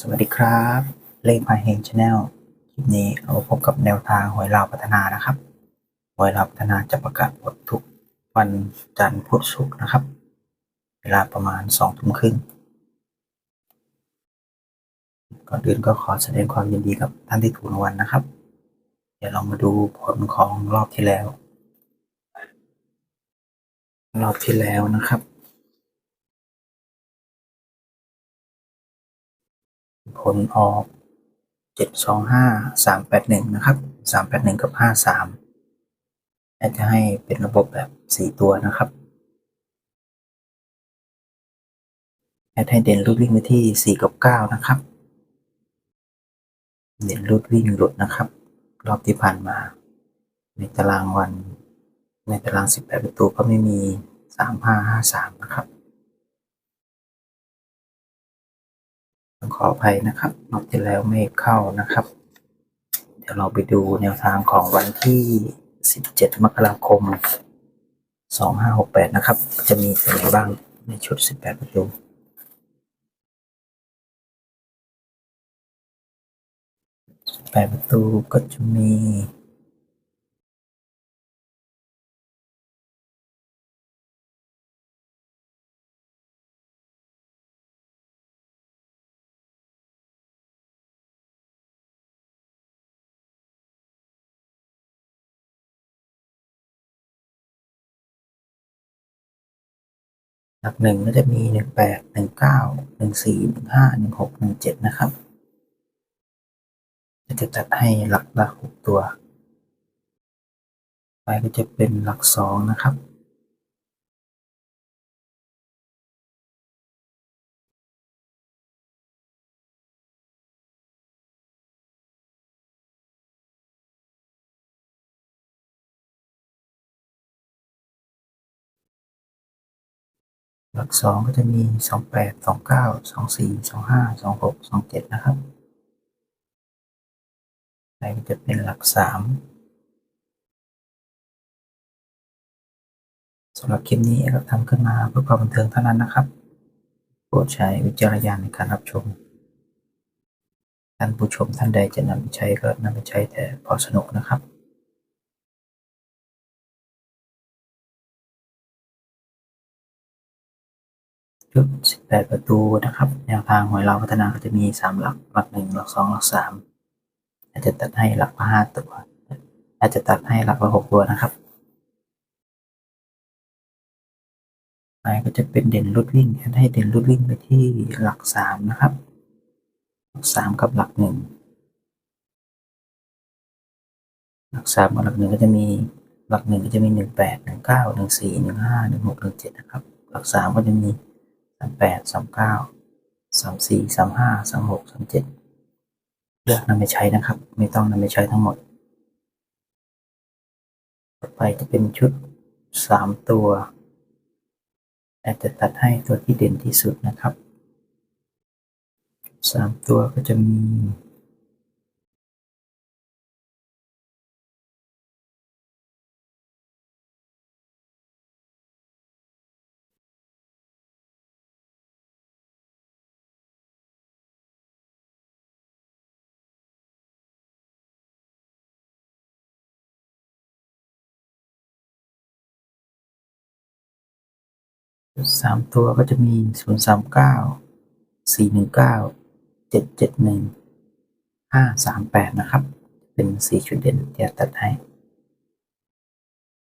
สวัสดีครับ เลขพาเฮงชาแนลคลิปนี้เราพบกับแนวทางหวยลาวพัฒนานะครับหวยลาวพัฒนาจะประกาศผลทุกวันจันทร์พุธศุกร์นะครับ เวลาประมาณสองทุ่มครึ่งก่อนอื่นก็ขอแสดงความยินดีกับท่านที่ถูกรางวัลนะครับ เดี๋ยวเรามาดูผลของรอบที่แล้ว รอบที่แล้วนะครับ ผลออกเจ็ดสองห้าสามแปดหนึ่งนะครับสามแปดหนึ่งกับห้าสามจะให้เป็นระบบแบบสี่ตัวนะครับ แอดให้เด่นรูดวิ่งไปที่สี่กับเก้านะครับ เด่นรูดวิ่งหลุดนะครับ รอบที่ผ่านมา ในตารางวัน ในตารางสิบแปดประตูก็ไม่มีสามห้าห้าสามนะครับ ต้องขออภัยนะครับรอบที่แล้วไม่เข้านะครับ เดี๋ยวเราไปดูแนวทางของวันที่ 17 มกราคม 2568 นะครับ จะมีอะไรบ้างในชุด 18 ประตู18ประตูก็จะมี หลักหนึ่งก็จะมีหนึ่งแปดหนึ่งเก้าหนึ่งสี่หนึ่งห้าหนึ่งหกหนึ่งเจ็ดนะครับ จะจัดให้หลักละหกตัว ไปก็จะเป็นหลักสองนะครับ หลักสองก็จะมีสองแปดสองเก้าสองสี่สองห้าสองหกสองเจ็ดนะครับไปก็จะเป็นหลักสามสำหรับคลิปนี้เราทำขึ้นมาเพื่อความบันเทิงเท่านั้นนะครับโปรดใช้วิจารณญาณในการรับชม ท่านผู้ชมท่านใดจะนำไปใช้ก็นำไปใช้แต่พอสนุกนะครับ ชุด 18 ประตูนะครับ แนวทางหวยเราพัฒนาก็จะมี 3 หลัก หลัก 1 หลัก 2 หลัก 3 อาจจะตัดให้หลักละ5ตัว อาจจะตัดให้หลักละ6ตัวนะครับไปก็จะเป็นเด่นรุดวิ่งให้เด่นรุดวิ่งไปที่หลัก 3 นะครับ หลัก 3 กับหลัก 1 หลัก 3 กับหลัก 1 ก็จะมีหลัก 1 ก็จะมี 18 19 14 15 16 17 นะครับ หลัก 3 ก็จะมี สามแปดสามเก้าสามสี่สามห้าสามหกสามเจ็ดเลือกนำไปใช้นะครับ ไม่ต้องนำไปใช้ทั้งหมด ต่อไปจะเป็นชุดสามตัวแต่จะตัดให้ตัวที่เด่นที่สุดนะครับสามตัวก็จะมี สามตัวก็จะมีศูนย์สามเก้าสี่หนึ่งเก้าเจ็ดเจ็ดหนึ่งห้าสามแปดนะครับ เป็นสี่ชุดเด่นที่จะตัดให้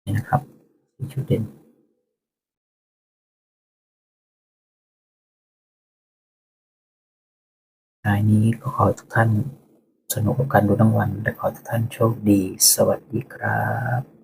นี่นะครับสี่ชุดเด่นท้ายนี้ก็ขอทุกท่านสนุกกับการดูรางวัลและขอทุกท่านโชคดี สวัสดีครับ